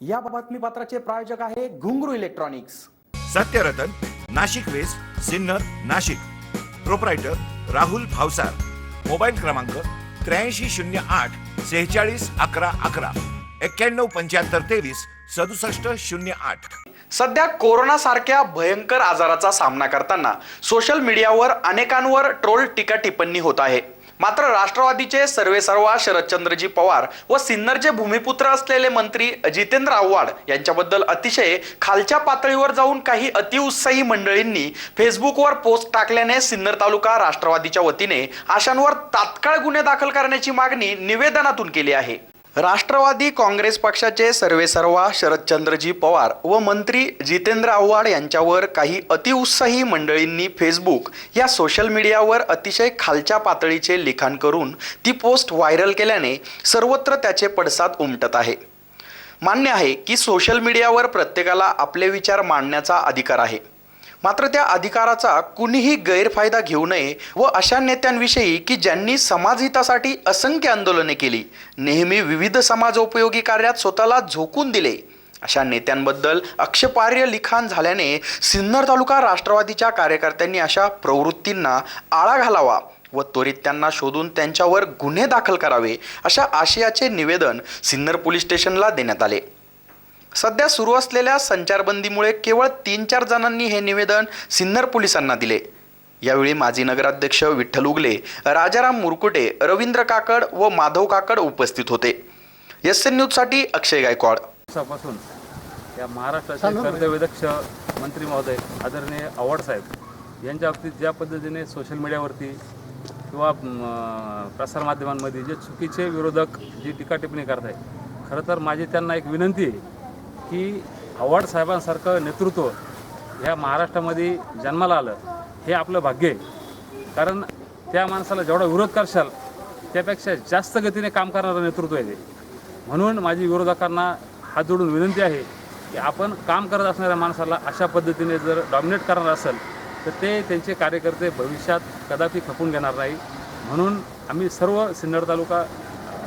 या बातमीपत्राचे प्रायोजक आहे Ghungroo electronics. Satyaratan Nashik west Sinnar Nashik. Proprietor Rahul Bhavsar. Mobile क्रमांक त्र्याऐंशी शून्य आठ सेहेचाळीस अकरा अकरा. एक्क्याण्णव पंच्याहत्तर तेवीस सदुसष्ट शून्य आठ. सध्या कोरोना सारख्या भयंकर आजाराचा सामना करताना सोशल मीडियावर अनेकांवर ट्रोल टीका टिप्पणी होत आहे. मात्र राष्ट्रवादीचे सर्वेसर्वा शरदचंद्रजी पवार व सिन्नरचे भूमिपुत्र असलेले मंत्री जितेंद्र आव्हाड यांच्याबद्दल अतिशय खालच्या पातळीवर जाऊन काही अतिउत्साही मंडळींनी फेसबुकवर पोस्ट टाकल्याने सिन्नर तालुका राष्ट्रवादीच्या वतीने आशांवर तात्काळ गुन्हे दाखल करण्याची मागणी निवेदनातून केली आहे. राष्ट्रवादी काँग्रेस पक्षाचे सर्वेसर्वा शरदचंद्रजी पवार व मंत्री जितेंद्र आव्हाड यांच्यावर काही अतिउत्साही मंडळींनी फेसबुक या सोशल मीडियावर अतिशय खालच्या पातळीचे लिखाण करून ती पोस्ट व्हायरल केल्याने सर्वत्र त्याचे पडसाद उमटत आहे. मान्य आहे की सोशल मीडियावर प्रत्येकाला आपले विचार मांडण्याचा अधिकार आहे. मात्र त्या अधिकाराचा कुणीही गैरफायदा घेऊ नये व अशा नेत्यांविषयी की ज्यांनी समाजहितासाठी असंख्य आंदोलने केली नेहमी विविध समाजोपयोगी कार्यात स्वतःला झोकून दिले. अशा नेत्यांबद्दल अक्षपार्य लिखाण झाल्याने सिन्नर तालुका राष्ट्रवादीच्या कार्यकर्त्यांनी अशा प्रवृत्तींना आळा घालावा व त्वरित त्यांना शोधून त्यांच्यावर गुन्हे दाखल करावे अशा आशयाचे निवेदन सिन्नर पोलीस स्टेशनला देण्यात आले. सध्या सुरू असलेल्या संचारबंदीमुळे केवळ तीन चार जणांनी हे निवेदन सिन्नर पोलिसांना दिले. यावेळी माजी नगराध्यक्ष विठ्ठल उगले राजाराम मुरकुटे रवींद्र काकड व माधव काकड उपस्थित होते. एस एन न्यूजसाठी अक्षय गायकवाड. दिवसापासून या महाराष्ट्राचे कर्तव्यदक्ष मंत्री महोदय आदरणीय आव्हाड साहेब यांच्या बाबतीत ज्या पद्धतीने सोशल मीडियावरती किंवा प्रसारमाध्यमांमध्ये जे चुकीचे विरोधक जी टीका टिप्पणी करत आहे खरं तर माझी त्यांना एक विनंती आहे की आव्हाड साहेबांसारखं नेतृत्व ह्या महाराष्ट्रामध्ये जन्माला आलं हे आपलं भाग्य आहे. कारण त्या माणसाला जेवढा विरोध करशाल त्यापेक्षा जास्त गतीने काम करणारं नेतृत्व आहे ते. म्हणून माझी विरोधकांना हात जोडून विनंती आहे की आपण काम करत असणाऱ्या माणसाला अशा पद्धतीने जर डॉमिनेट करणार असेल तर ते त्यांचे कार्यकर्ते भविष्यात कदापि खपून घेणार नाही. म्हणून आम्ही सर्व सिन्नर तालुका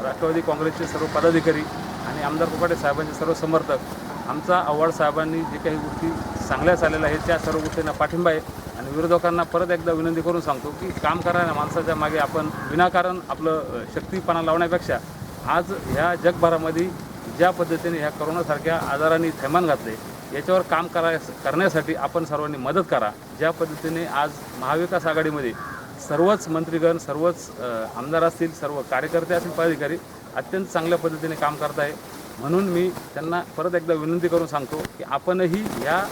राष्ट्रवादी काँग्रेसचे सर्व पदाधिकारी आणि आमदार कोकाटे साहेबांचे सर्व समर्थक आमचा आव्हाड साहेबांनी जे काही गोष्टी चांगल्या चाललेल्या आहेत त्या सर्व गोष्टींना पाठिंबा आहे. आणि विरोधकांना परत एकदा विनंती करून सांगतो की काम करणाऱ्या माणसाच्या मागे आपण विनाकारण आपलं शक्तीपणा लावण्यापेक्षा आज ह्या जगभरामध्ये ज्या पद्धतीने ह्या करोनासारख्या आजारांनी थैमान घातले याच्यावर काम करा करण्यासाठी आपण सर्वांनी मदत करा. ज्या पद्धतीने आज महाविकास आघाडीमध्ये सर्वच मंत्रीगण सर्वच आमदार असतील सर्व कार्यकर्ते असतील पदाधिकारी अत्यंत चांगल्या पद्धतीने काम करत आहे म्हणून मी त्यांना परत एकदा विनंती करून सांगतो की आपणही या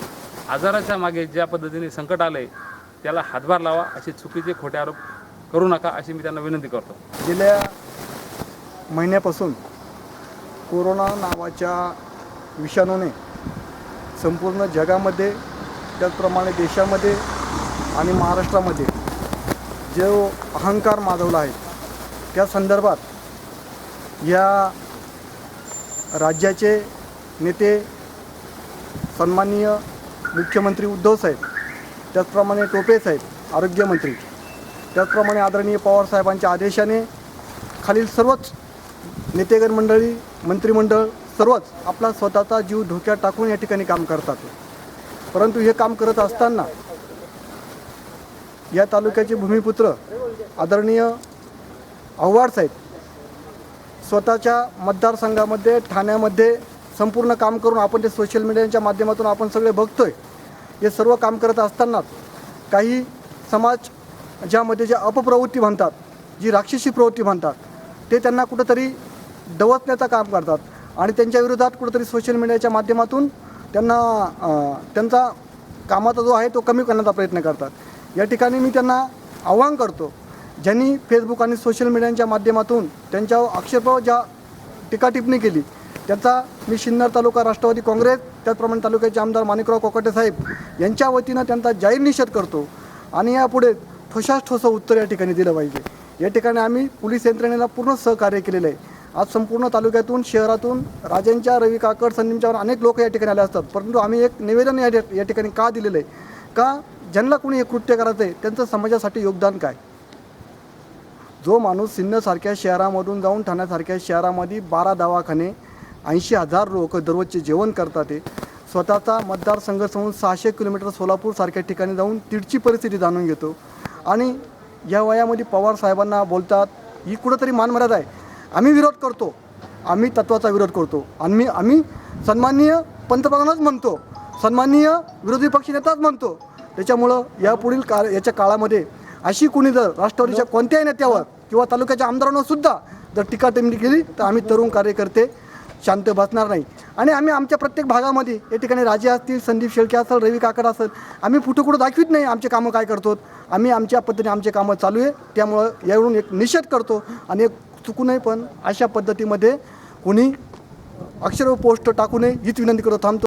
आजाराच्या मागे ज्या पद्धतीने संकट आलं आहे त्याला हातभार लावा. असे चुकीचे खोटे आरोप करू नका अशी मी त्यांना विनंती करतो. गेल्या महिन्यापासून कोरोना नावाच्या विषाणूने संपूर्ण जगामध्ये त्याचप्रमाणे देशामध्ये आणि महाराष्ट्रामध्ये जो अहंकार माजवला आहे त्या संदर्भात या राज्याचे नेते सन्माननीय मुख्यमंत्री उद्धव साहेब त्याचप्रमाणे टोपे साहेब आरोग्यमंत्री त्याचप्रमाणे आदरणीय पवारसाहेबांच्या आदेशाने खालील सर्वच नेतेगण मंडळी मंत्रिमंडळ सर्वच आपला स्वतःचा जीव धोक्यात टाकून या ठिकाणी काम करतात. परंतु हे काम करत असताना या तालुक्याचे भूमिपुत्र आदरणीय आव्हाड साहेब स्वतःच्या मतदारसंघामध्ये ठाण्यामध्ये संपूर्ण काम करून आपण ते सोशल मीडियाच्या माध्यमातून आपण सगळे बघतोय. हे सर्व काम करत असतानाच काही समाज ज्यामध्ये ज्या अपप्रवृत्ती म्हणतात जी राक्षसी प्रवृत्ती म्हणतात ते त्यांना कुठंतरी दवतण्याचं काम करतात आणि त्यांच्या विरोधात कुठंतरी सोशल मीडियाच्या माध्यमातून त्यांना त्यांचा कामाचा जो आहे तो कमी करण्याचा प्रयत्न करतात. या ठिकाणी मी त्यांना आव्हान करतो ज्यांनी फेसबुक आणि सोशल मीडियाच्या माध्यमातून त्यांच्यावर आक्षेपावर ज्या टीकाटिप्पणी केली त्याचा मी सिन्नर तालुका राष्ट्रवादी काँग्रेस त्याचप्रमाणे तालुक्याचे आमदार माणिकराव कोकाटे साहेब यांच्या वतीनं त्यांचा जाहीर निषेध करतो आणि यापुढे ठोसास ठोसं उत्तर या ठिकाणी दिलं पाहिजे. या ठिकाणी आम्ही पोलीस यंत्रणेला पूर्ण सहकार्य केलेलं आहे. आज संपूर्ण तालुक्यातून शहरातून राजांच्या रवी काकड संदीमच्यावर अनेक लोक या ठिकाणी आले असतात. परंतु आम्ही एक निवेदन या या ठिकाणी का दिलेलं आहे? का ज्यांना कोणी हे कृत्य करायचं आहे त्यांचं समाजासाठी योगदान काय? जो माणूस सिन्नसारख्या शहरामधून जाऊन ठाण्यासारख्या शहरामध्ये बारा दवाखाने ऐंशी हजार लोक दररोजचे जेवण करतात ते स्वतःचा मतदारसंघ समजून सहाशे किलोमीटर सोलापूरसारख्या ठिकाणी जाऊन तिडची परिस्थिती जाणून घेतो. आणि या वयामध्ये पवार साहेबांना बोलतात ही कुठंतरी मानमर्यादा आहे. आम्ही विरोध करतो. आम्ही तत्वाचा विरोध करतो. आणि मी आम्ही सन्माननीय पंतप्रधानच म्हणतो. सन्माननीय विरोधी पक्षनेताच म्हणतो. त्याच्यामुळं यापुढील का याच्या काळामध्ये अशी कुणी जर राष्ट्रवादीच्या कोणत्याही नेत्यावर किंवा तालुक्याच्या आमदारांवर सुद्धा जर टीका टिप्पणी केली तर आम्ही तरुण कार्यकर्ते शांत बसणार नाही. आणि आम्ही आमच्या प्रत्येक भागामध्ये या ठिकाणी राजे असतील संदीप शेळके असेल रवी काकड असेल आम्ही कुठं कुठं दाखवित नाही आमचे कामं काय करतो आम्ही आमच्या पद्धतीने आमचे कामं चालू आहे. त्यामुळं यावरून एक निषेध करतो आणि एक चुकूनही पण अशा पद्धतीमध्ये कोणी अक्षर पोस्ट टाकू नये हीच विनंती करतो थांबतो.